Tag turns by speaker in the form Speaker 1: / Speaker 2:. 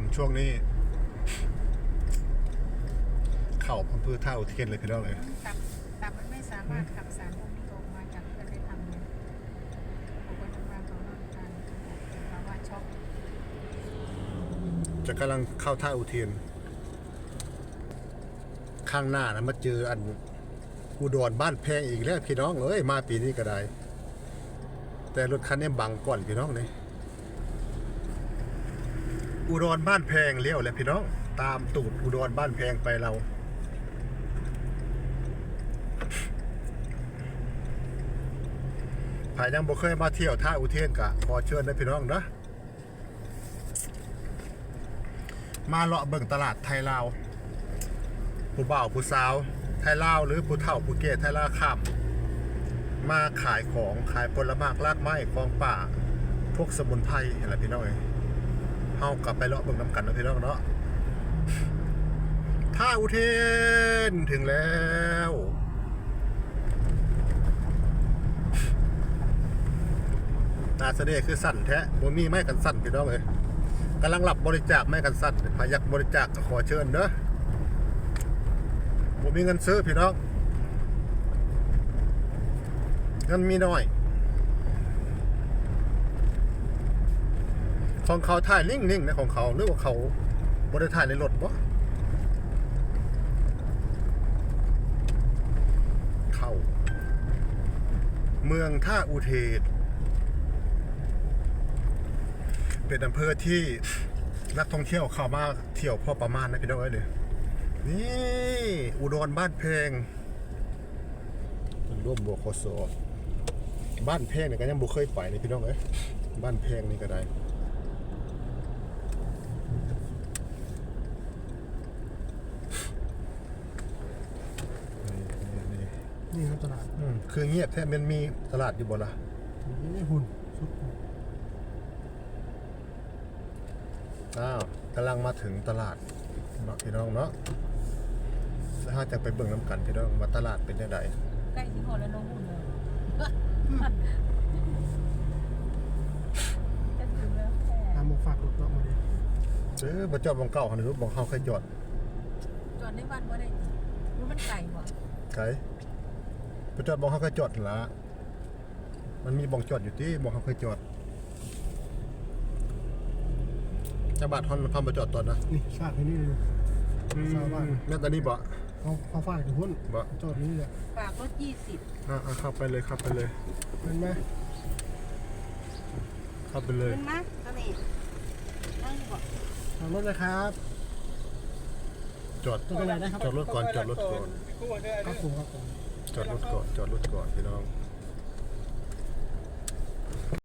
Speaker 1: มช่วงนี้ เข้าอำเภอท่าอุเทนเลยพี่น้องเลย
Speaker 2: ตับตับมันไม่สามารถขับสารพวกนี้ออกมาจากเลือดได้ทำเลยผมก็จะมาของร่างกายภาวะช็อก
Speaker 1: จะกำลังเข้าท่าอุเทนข้างหน้านะมาเจออันอุดรบ้านแพงอีกแล้วพี่น้องเอ้ยมาปีนี้ก็ได้ แต่รถคันนี้บังก่อนพี่น้องนี่ อุดรบ้านแพงเลี้ยวแหล้วพี่น้อง ตามตูดอุดรบ้านแพงไปเราใครยังบ่เคยมาเที่ยวท่าอุเทนกะขอเชิญนะพี่น้องเนาะมาเลาะเบิ่งตลาดไทยลาว ผู้บ่าวผู้สาว ไทยลาวหรือผู้เฒ่าผู้แก่ไทยลาวข้ามมาขายของขายผลไม้รากไม้ของป่า พวกสมุนไพรอะไรพี่น้องเอ้ย เฮากลับไปเลาะเบิ่งน้ำกันนะพี่น้องเนาะท่าอุเทนถึงแล้วตาเสด็จคือสั่นแท้บ่มีไม้กันสั่นพี่น้องเอ้ยกำลังหลับบริจาคไม้กันสั่นใครอยากบริจาคก็ขอเชิญเด้อบ่มีเงินซื้อพี่น้องเงินมีน้อย ของเขาถ่ายนิ่งๆนะของเขาหรือว่าเขาบริถ่ายในรถวะเขาเมืองท่าอุเทนเป็นอำเภอที่นักท่องเที่ยวเข้ามาเที่ยวพอประมาณนะพี่น้องเอ้ยเนี่ยนี่อุดรบ้านเพลงร่วมบวกโคโซบ้านแพงเนี่ยก็ยังบ่เคยไปเลยพี่น้องเอ้ยบ้านแพงนี่ก็ได้ นี่
Speaker 3: นี่ครับตลาด
Speaker 1: อืมคือเงียบแท้มันมีตลาดอยู่บ่ล่ะ
Speaker 3: นี่หุ่นชุด
Speaker 1: อ้าวกำลังมาถึงตลาดเนาะพี่น้องเนาะแล้วถ้าจะไปเบิ่งน้ำกันพี่น้องว่าตลาดเป็นยังไง
Speaker 2: ใกล้ที่หอแล้วน้องหุ่นเลยจะถึงแล้วแค่
Speaker 3: ตามหมกฝากรถเนาะมาดิ
Speaker 1: เออบ่จอดบงเก่าหันรูปบงเฮาเคยจอด
Speaker 2: จอดในวันว่าได้รู้มันไก่บ่
Speaker 1: ไกบ่ จอดบงเฮาเคยจอดนั่นละมันมีบงจอดอยู่ที่บงเฮาเคยจอดจักบาทฮอนพามาจอดตอนนะ
Speaker 3: นี่ฝากที่นี่เลยชาวบ้าน
Speaker 1: แม่ตอนนี้บ่
Speaker 3: เขาเขาฝากถึงหุ้น
Speaker 1: บ่
Speaker 3: จอดนี่แหละ
Speaker 2: ฝากรถยี่สิบ
Speaker 1: อะอะเข้าไปเลยเข้าไปเลย
Speaker 3: เห็นไหม
Speaker 1: เข้าไปเลย
Speaker 2: ขึ้นมาตอนนี้นั่งบ่
Speaker 3: ฝากรถเลยครับ
Speaker 1: จอด
Speaker 3: จอดตรงไหนได้ครับ
Speaker 1: จอดรถก่อนจอดรถก่อน
Speaker 3: ครับผมครับผม
Speaker 1: จอดรถก่อนจอดรถก่อนพี่น้อง